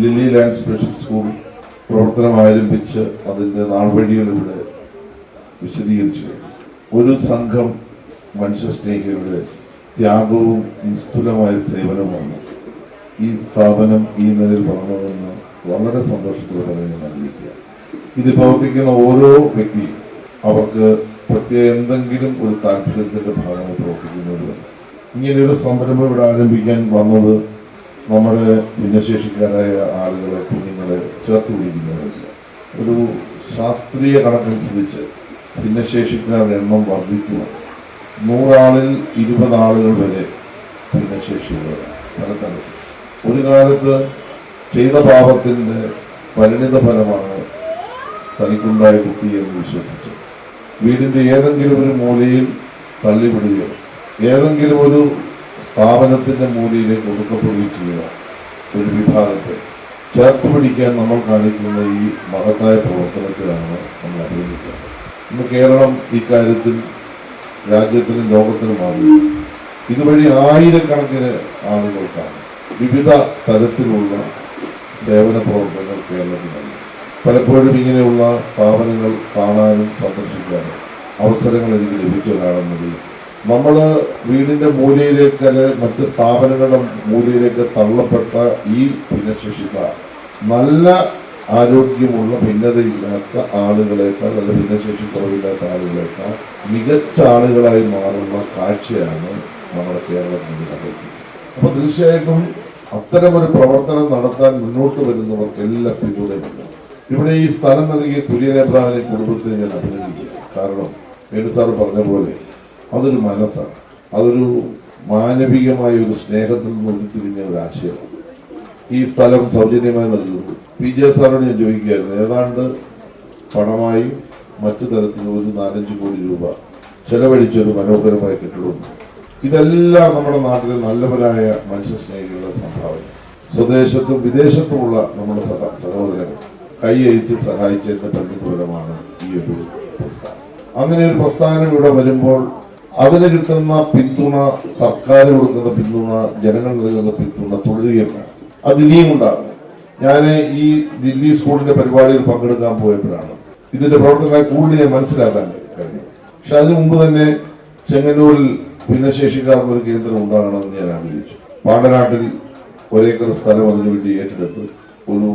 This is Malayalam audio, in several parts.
ലില്ലി ലാൻഡ് സ്പെഷ്യൽ സ്കൂൾ പ്രവർത്തനം ആരംഭിച്ച് അതിന്റെ നാൾവഴികൾ ഇവിടെ വിശദീകരിച്ചു. ഒരു സംഘം മനുഷ്യസ്നേഹികളുടെ ത്യാഗവും നിസ്തുലമായ സേവനവുമാണ് ഈ സ്ഥാപനം ഈ നിലയിൽ വളർന്നതെന്ന് വളരെ സന്തോഷത്തോടെ ഞാൻ അറിയിക്കുക ഇത് പ്രവർത്തിക്കുന്ന ഓരോ വ്യക്തിയും അവർക്ക് പ്രത്യേക എന്തെങ്കിലും ഒരു താല്പര്യത്തിന്റെ ഭാഗമായി പ്രവർത്തിക്കുന്നവരുമാണ് ഇങ്ങനെയൊരു സംരംഭം ഇവിടെ ആരംഭിക്കാൻ വന്നത് നമ്മുടെ ഭിന്നശേഷിക്കാരായ ആളുകളെ കുഞ്ഞുങ്ങളെ ചേർത്ത് പിടിക്കുന്നവരില്ല. ഒരു ശാസ്ത്രീയ കണക്കനുസരിച്ച് ഭിന്നശേഷിക്കാരുടെ എണ്ണം വർദ്ധിക്കുക നൂറാളിൽ ഇരുപത് ആളുകൾ വരെ ഭിന്നശേഷിയുള്ളവരാണ് പലതരത്തിൽ. ഒരു കാലത്ത് ചെയ്ത പാപത്തിന്റെ പരിണിത ഫലമാണ് തനിക്കുണ്ടായ കുട്ടി എന്ന് വിശ്വസിച്ചു വീടിന്റെ ഏതെങ്കിലും ഒരു മൂലയിൽ തള്ളിവിടുകയോ ഏതെങ്കിലും ഒരു സ്ഥാപനത്തിന്റെ മൂലയിലേക്ക് ഒതുക്കപ്പെടുകയും ചെയ്യുക. ഒരു വിഭാഗത്തെ. ചേർത്ത് പിടിക്കാൻ നമ്മൾ കാണിക്കുന്ന ഈ മഹത്തായ പ്രവർത്തനത്തിലാണ് നമ്മൾ അഭിനന്ദിക്കുന്നത്. ഇന്ന് കേരളം ഇക്കാര്യത്തിൽ രാജ്യത്തിനും ലോകത്തിനും മാറി ഇതുവഴി ആയിരക്കണക്കിന് ആളുകൾക്കാണ് വിവിധ തരത്തിലുള്ള സേവന പ്രവർത്തനങ്ങൾ കേരളത്തിൽ നൽകി പലപ്പോഴും ഇങ്ങനെയുള്ള സ്ഥാപനങ്ങൾ കാണാനും സന്ദർശിക്കാനും അവസരങ്ങൾ എനിക്ക് ലഭിച്ച ഒരാളെന്നത് നമ്മൾ വീടിന്റെ മൂലയിലേക്ക് അല്ലെ മറ്റ് സ്ഥാപനങ്ങളുടെ മൂലയിലേക്ക് തള്ളപ്പെട്ട ഈ ഭിന്നശേഷിക്കാർ നല്ല ആരോഗ്യമുള്ള ഭിന്നതയില്ലാത്ത ആളുകളെക്കാൾ അല്ല ഭിന്നശേഷി കുറവില്ലാത്ത ആളുകളെക്കാൾ മികച്ച ആളുകളായി മാറുന്ന കാഴ്ചയാണ് നമ്മുടെ കേരളത്തിൽ നടക്കുന്നത് അപ്പൊ തീർച്ചയായിട്ടും അത്തരമൊരു പ്രവർത്തനം നടത്താൻ മുന്നോട്ട് വരുന്നവർക്ക് എല്ലാ പിന്തുണയുണ്ട് ഇവിടെ ഈ സ്ഥലം നൽകിയ കുര്യൻ എബ്രാഹിനെ കുടുംബത്തെ ഞാൻ അഭിനന്ദിക്കുക കാരണം വേണു സാർ പറഞ്ഞ പോലെ അതൊരു മനസ്സാണ്. അതൊരു മാനവികമായ ഒരു സ്നേഹത്തിൽ നിന്ന് ഉരുത്തിരിഞ്ഞ ഒരു ആശയമാണ്. ഈ സ്ഥലം സൗജന്യമായി നൽകുന്നു. പി ജെ സാറിനോട് ഞാൻ ചോദിക്കുകയായിരുന്നു ഏതാണ്ട് പണമായി മറ്റു തരത്തിൽ ഒരു നാലഞ്ച് കോടി രൂപ ചെലവഴിച്ചൊരു മനോഹരമായ കെട്ടിടമുണ്ട്. ഇതെല്ലാം നമ്മുടെ നാട്ടിലെ നല്ലവരായ മനുഷ്യസ്നേഹികളുടെ സംഭാവന. സ്വദേശത്തും വിദേശത്തുമുള്ള നമ്മുടെ സഹ സഹോദരങ്ങൾ കൈയഴിച്ച് സഹായിച്ചതിന്റെ പരിമിതപരമാണ് ഈ ഒരു പ്രസ്ഥാനം. അങ്ങനെ ഒരു പ്രസ്ഥാനം ഇവിടെ വരുമ്പോൾ അതിന് കിട്ടുന്ന പിന്തുണ സർക്കാർ കൊടുക്കുന്ന പിന്തുണ ജനങ്ങൾ നൽകുന്ന പിന്തുണ തുടരുകയാണ് അത് ഇനിയും ഉണ്ടാകും. ഞാൻ ഈ ദില്ലി സ്കൂളിന്റെ പരിപാടിയിൽ പങ്കെടുക്കാൻ പോയപ്പോഴാണ് ഇതിന്റെ പ്രവർത്തനങ്ങളെ കൂടുതൽ ഞാൻ മനസ്സിലാക്കാൻ കഴിഞ്ഞു പക്ഷെ അതിനു മുമ്പ് തന്നെ ചെങ്ങന്നൂരിൽ ഭിന്നശേഷിക്കാർക്ക് ഒരു കേന്ദ്രം ഉണ്ടാകണമെന്ന് ഞാൻ ആഗ്രഹിച്ചു. പാണ്ടനാട്ടിൽ ഒരേക്കർ സ്ഥലം അതിനുവേണ്ടി ഏറ്റെടുത്ത് ഒരു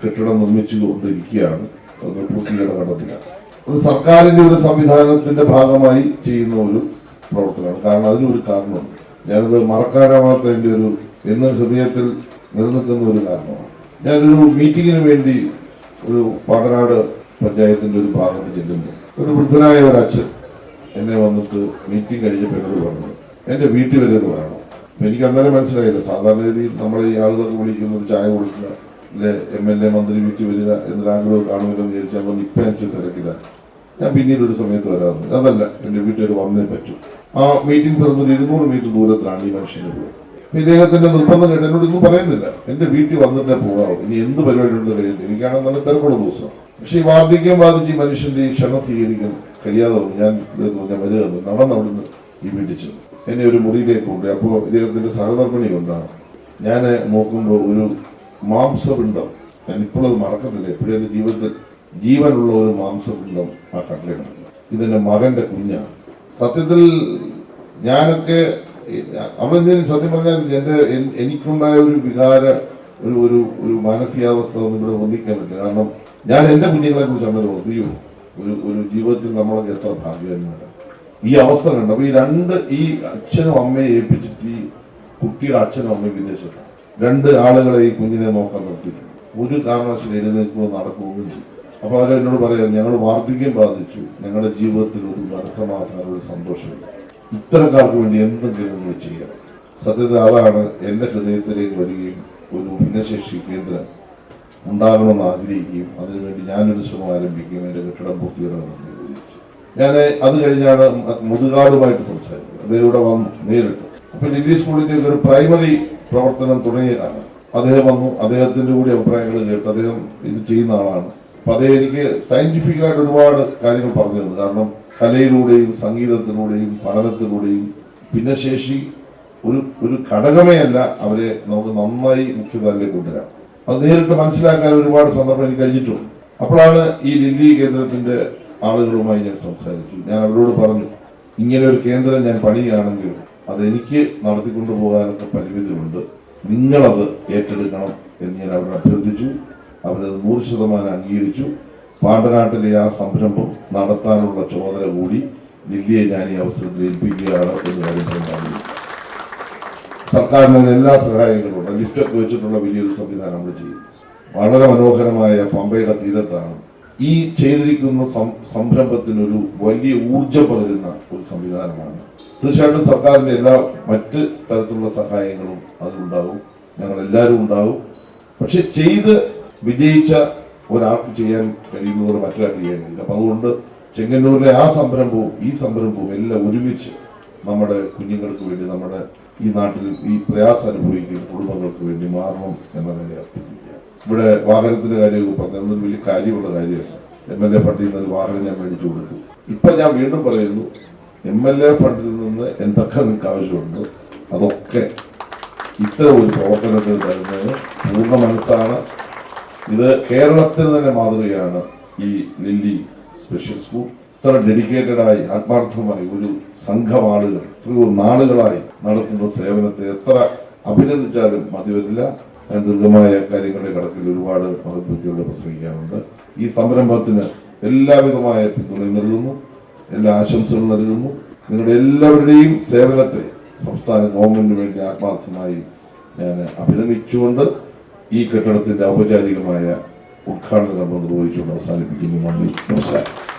കെട്ടിടം നിർമ്മിച്ചു കൊണ്ടിരിക്കുകയാണ് അത് പൂർത്തീകരണ ഘട്ടത്തിലാണ്. അത് സർക്കാരിന്റെ ഒരു സംവിധാനത്തിന്റെ ഭാഗമായി ചെയ്യുന്ന ഒരു പ്രവർത്തനമാണ് കാരണം അതിനൊരു കാരണമുണ്ട്. ഞാനത് മറക്കാനാവാത്ത ഒരു എന്ന ഹൃദയത്തിൽ നിലനിൽക്കുന്ന ഒരു കാരണമാണ്. ഞാനൊരു മീറ്റിങ്ങിന് വേണ്ടി ഒരു പാടനാട് പഞ്ചായത്തിന്റെ ഒരു ഭാഗത്ത് ചെല്ലുമ്പോൾ ഒരു വൃദ്ധനായ ഒരു അച്ഛൻ എന്നെ വന്നിട്ട് മീറ്റിംഗ് കഴിഞ്ഞപ്പോൾ എന്നോട് പറഞ്ഞു എന്റെ വീട്ടിൽ വരെ എന്ന് പറയണം എനിക്ക് അന്നേരം മനസ്സിലായില്ല. സാധാരണ രീതിയിൽ നമ്മൾ ഈ ആളുകൾക്ക് വിളിക്കുന്നത് ചായ കൊടുക്കുക അല്ലെ എം എൽ എ മന്ത്രി വീട്ടിൽ വരിക എന്നൊരു ആഗ്രഹം കാണുമല്ലോ എന്ന് വിചാരിച്ചാൽ ഇപ്പം എനിക്ക് തിരക്കില്ല. ഞാൻ പിന്നീട് ഒരു സമയത്ത് വരാറുണ്ട്. അതല്ല എന്റെ വീട്ടിൽ വന്നേ പറ്റൂ. ആ മീറ്റിംഗ് സ്ഥലത്ത് ഇരുന്നൂറ് മീറ്റർ ദൂരത്തിലാണ് ഈ മനുഷ്യന് പോയത് ഇദ്ദേഹത്തിന്റെ നിർബന്ധം കേട്ട് എന്നോട് പറയുന്നില്ല. എന്റെ വീട്ടിൽ വന്നിട്ടേ പോകാവൂ. ഇനി എന്ത് പരിപാടി ഉണ്ട് കഴിഞ്ഞിട്ട് എനിക്കാണെങ്കിൽ നല്ല തിരക്കുള്ള ദിവസം. പക്ഷെ ഈ വാർദ്ധക്യം ബാധിച്ച് ഈ മനുഷ്യന്റെ ഈ ക്ഷണം സ്വീകരിക്കാൻ കഴിയാതെ വന്നു ഞാൻ ഞാൻ വരിക നടന്നവിടുന്ന് ഈ വീട്ടിൽ ചെന്നു. എന്നെ ഒരു മുറിയിലേക്ക് കൊണ്ട് അപ്പോൾ ഇദ്ദേഹത്തിന്റെ സഹധർമ്മിണി കൊണ്ടാണ്. ഞാൻ നോക്കുമ്പോൾ ഒരു മാംസപിണ്ഡം. ഞാൻ ഇപ്പോഴത് മറക്കത്തില്ല. എപ്പോഴും എന്റെ ജീവിതത്തിൽ ജീവനുള്ള ഒരു മാംസപിണ്ഡം ആ കണ്ടിട്ടുണ്ട് ഇതെന്റെ മകന്റെ കുഞ്ഞാണ്. സത്യത്തിൽ ഞാനൊക്കെ അവളെന്തെങ്കിലും സത്യം പറഞ്ഞാൽ എന്റെ എനിക്കുണ്ടായ ഒരു വികാര ഒരു ഒരു ഒരു മാനസികാവസ്ഥ ഒന്നും ഇവിടെ ഒന്നിക്കാൻ പറ്റില്ല. കാരണം ഞാൻ എന്റെ കുഞ്ഞുങ്ങളെ കുറിച്ച് അന്നേരം ഓർത്തിയോ ഒരു ഒരു ജീവിതത്തിൽ നമ്മളൊക്കെ എത്ര ഭാഗ്യവാന്മാരാണ് ഈ അവസ്ഥ കണ്ടു? അപ്പൊ ഈ രണ്ട് ഈ അച്ഛനും അമ്മയെ ഏൽപ്പിച്ചിട്ട് ഈ കുട്ടിയുടെ അച്ഛനും അമ്മയും വിദേശത്താണ്. രണ്ട് ആളുകളെ ഈ കുഞ്ഞിനെ നോക്കാൻ നിർത്തിയിട്ടുണ്ട്. ഒരു കാരണവശാലും എഴുന്നേൽക്കുമോ നടക്കുമോ ഒന്നും ചെയ്യും അപ്പൊ അവരെന്നോട് പറയാം ഞങ്ങൾ വാർദ്ധക്യം ബാധിച്ചു. ഞങ്ങളുടെ ജീവിതത്തിൽ ഒരു മനസ്സമാധാനം ഒരു സന്തോഷമില്ല ഇത്തരക്കാർക്ക് വേണ്ടി എന്തെങ്കിലും നിങ്ങൾ ചെയ്യാം സത്യത്തിൽ അതാണ് എന്റെ ഹൃദയത്തിലേക്ക് വരികയും ഒരു ഭിന്നശേഷി കേന്ദ്രം ഉണ്ടാകണമെന്ന് ആഗ്രഹിക്കുകയും അതിനുവേണ്ടി ഞാനൊരു ശ്രമം ആരംഭിക്കുകയും എന്റെ കെട്ടിടം പൂർത്തീകരണമെന്ന് ഞാൻ അത് കഴിഞ്ഞാണ് മുതുകാടുമായിട്ട് സംസാരിച്ചത്. അദ്ദേഹം ഇവിടെ വന്നു നേരിട്ട്. അപ്പൊ ലില്ലി സ്കൂളിന്റെ ഒരു പ്രൈമറി പ്രവർത്തനം തുടങ്ങിയതാണ്. അദ്ദേഹം വന്നു അദ്ദേഹത്തിന്റെ കൂടി അഭിപ്രായങ്ങൾ കേട്ട്. അദ്ദേഹം ഇത് ചെയ്യുന്ന ആളാണ്. അപ്പൊ അതേ എനിക്ക് ആയിട്ട് ഒരുപാട് കാര്യങ്ങൾ പറഞ്ഞു തന്നു കാരണം കലയിലൂടെയും സംഗീതത്തിലൂടെയും പഠനത്തിലൂടെയും ഭിന്നശേഷി ഒരു ഒരു ഘടകമേ അല്ല അവരെ നമുക്ക് നന്നായി മുഖ്യധാരയിലേക്ക് കൊണ്ടുവരാം അത് നേരിട്ട് മനസ്സിലാക്കാൻ ഒരുപാട് സന്ദർഭം എനിക്ക് കഴിഞ്ഞിട്ടുണ്ട്. അപ്പോഴാണ് ഈ ലില്ലി കേന്ദ്രത്തിന്റെ ആളുകളുമായി ഞാൻ സംസാരിച്ചു. ഞാൻ അവരോട് പറഞ്ഞു ഇങ്ങനെ ഒരു കേന്ദ്രം ഞാൻ പണിയുകയാണെങ്കിൽ അത് എനിക്ക് നടത്തിക്കൊണ്ടു പോകാനൊക്കെ പരിമിതിയുണ്ട്. നിങ്ങളത് ഏറ്റെടുക്കണം എന്ന് ഞാൻ അവരോട് അഭ്യർത്ഥിച്ചു. അവരത് നൂറ് ശതമാനം അംഗീകരിച്ചു. പാണ്ടനാട്ടിലെ ആ സംരംഭം നടത്താനുള്ള ചുമതല കൂടി ലില്ലിയെ ഞാൻ ഈ അവസരത്തിൽ ഏൽപ്പിക്കുകയാണ് എന്ന് കാര്യം സർക്കാരിന് എല്ലാ സഹായങ്ങളും ഉണ്ട് ലിഫ്റ്റൊക്കെ വെച്ചിട്ടുള്ള വലിയൊരു സംവിധാനം നമ്മൾ ചെയ്യും വളരെ മനോഹരമായ പമ്പയുടെ തീരത്താണ്. ഈ ചെയ്തിരിക്കുന്ന സംരംഭത്തിനൊരു വലിയ ഊർജം പകരുന്ന ഒരു സംവിധാനമാണ്. തീർച്ചയായിട്ടും സർക്കാരിന്റെ എല്ലാ മറ്റ് തരത്തിലുള്ള സഹായങ്ങളും അതിലുണ്ടാകും. ഞങ്ങൾ എല്ലാവരും ഉണ്ടാകും. പക്ഷെ ചെയ്ത് വിജയിച്ച ഒരാൾക്ക് ചെയ്യാൻ കഴിയുന്നതോടെ മറ്റൊരാൾക്ക് ചെയ്യാൻ കഴിയില്ല അപ്പൊ അതുകൊണ്ട് ചെങ്ങന്നൂരിലെ ആ സംരംഭവും ഈ സംരംഭവും എല്ലാം ഒരുമിച്ച് നമ്മുടെ കുഞ്ഞുങ്ങൾക്ക് വേണ്ടി നമ്മുടെ ഈ നാട്ടിൽ ഈ പ്രയാസം അനുഭവിക്കുന്ന കുടുംബങ്ങൾക്ക് വേണ്ടി മാറണം എന്നതിനെ അഭ്യർത്ഥിക്കുക. ഇവിടെ വാഹനത്തിന്റെ കാര്യമൊക്കെ പറഞ്ഞു അതൊരു വലിയ കാര്യമുള്ള കാര്യമാണ് എം എൽ എ ഫണ്ടിൽ നിന്ന് ഒരു വാഹനം ഞാൻ മേടിച്ചു കൊടുത്തു. ഇപ്പൊ ഞാൻ വീണ്ടും പറയുന്നു എം എൽ എ ഫണ്ടിൽ നിന്ന് എന്തൊക്കെ നിങ്ങൾക്ക് ആവശ്യമുണ്ട് അതൊക്കെ ഇത്തരം ഒരു പ്രവർത്തനത്തിൽ തരുന്നത് പൂർണ മനസ്സാണ്. ഇത് കേരളത്തിൽ തന്നെ മാതൃകയാണ് ഈ ലില്ലി സ്പെഷ്യൽ സ്കൂൾ ഇത്ര ഡെഡിക്കേറ്റഡായി ആത്മാർത്ഥമായി ഒരു സംഘം ആളുകൾ എത്രയോ നാളുകളായി നടത്തുന്ന സേവനത്തെ എത്ര അഭിനന്ദിച്ചാലും മതി വരില്ല. ദീർഘമായ കാര്യങ്ങളുടെ കടക്കിൽ ഒരുപാട് മഹത്വത്തിലൂടെ പ്രസംഗിക്കാറുണ്ട്. ഈ സംരംഭത്തിന് എല്ലാവിധമായ പിന്തുണയും നൽകുന്നു. എല്ലാ ആശംസകളും നൽകുന്നു. നിങ്ങളുടെ എല്ലാവരുടെയും സേവനത്തെ സംസ്ഥാന ഗവൺമെന്റിന് വേണ്ടി ആത്മാർത്ഥമായി ഞാൻ അഭിനന്ദിച്ചുകൊണ്ട് ഈ കെട്ടിടത്തിന്റെ ഔപചാരികമായ ഉദ്ഘാടന കർമ്മം നിർവഹിച്ചുകൊണ്ട് അവസാനിപ്പിക്കുന്നു. നന്ദി. നമസ്കാരം.